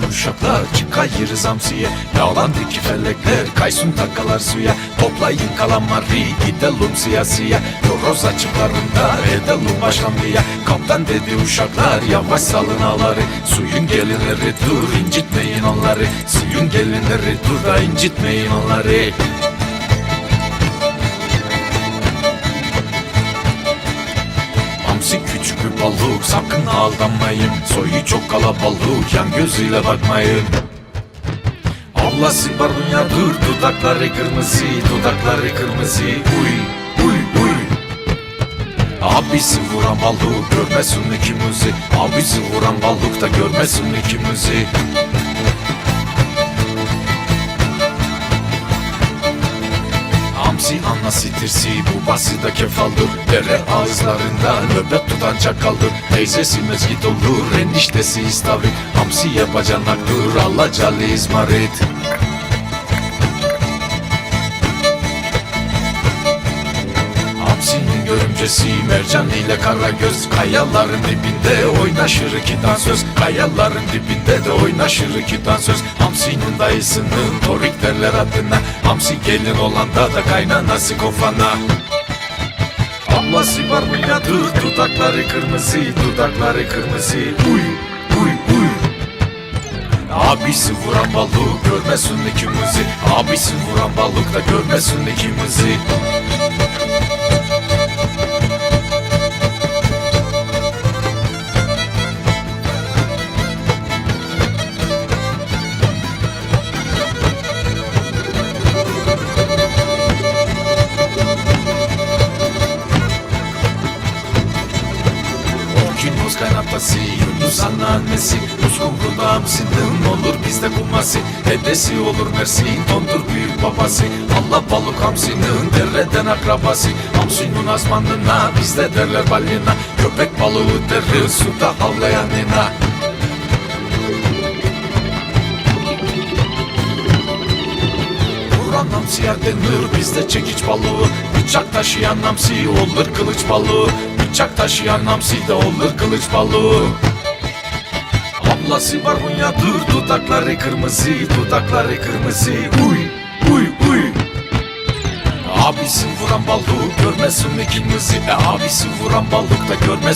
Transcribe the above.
dedi uşaklar Çıkayırız hamsiye Yağlandı felekler Kaysun takkalar suya. Toplayın kalamari Gidelim siyasiye. Yoroz açıklarında Edelim başlamaya Kaptan dedi uşaklar Yavaş salın ağları. Suyun gelinleri dur incitmeyin onları. Suyun gelinleri dur da incitmeyin onları küçük bir balık sakın aldanmayın. Soyu çok kalabalık. Yan gözüyle bakmayın. Ablası barbunya dur dudakları kırmızı dudakları kırmızı. Uy uy uy. Abisi vuran balık görmesin ikimizi. Abisi vuran balık da görmesin ikimizi Hamsi anası tirsi babası da kefaldır. Dere ağızlarında nöbet tutan çakaldır. Teyzesi mezgit olur eniştesi istavrit. Hamsiye bacanaktır alacalı izmarit Görümcesi mercan ile karagöz Kayaların dibinde oynaşır iki dansöz. Kayaların dibinde de oynaşır iki dansöz. Hamsinin dayısının torik derler adına. Hamsi gelin olanda da kaynanası kofana Ablası barbunya dur dudakları kırmızı dudakları kırmızı. Uy uy uy. Abisi vuran balık görmesin ikimizi. Abisi vuran balık da görmesin ikimizi Okyanus kaynatması Yunus annesi Uskumru'da hamsinin olur bizde kumması Dedesi olur Mersin Dondur büyük babası. Allah balık hamsinin dereden akrabası. Hamsinin azmanına bizde derler balina Köpek balığı derir suda havlayanına Vuran hamsiyer denir bizde çekiç balığı Bıçak taşıyan hamsi olur kılıç balığı. Bıçak taşıyan hamsi de olur kılıç balığı. Ablası barbunya dur dudakları kırmızı dudakları kırmızı. Uy uy uy. Abisi vuran balığı görmesin ikimizi e, Abisi vuran balık da görmesin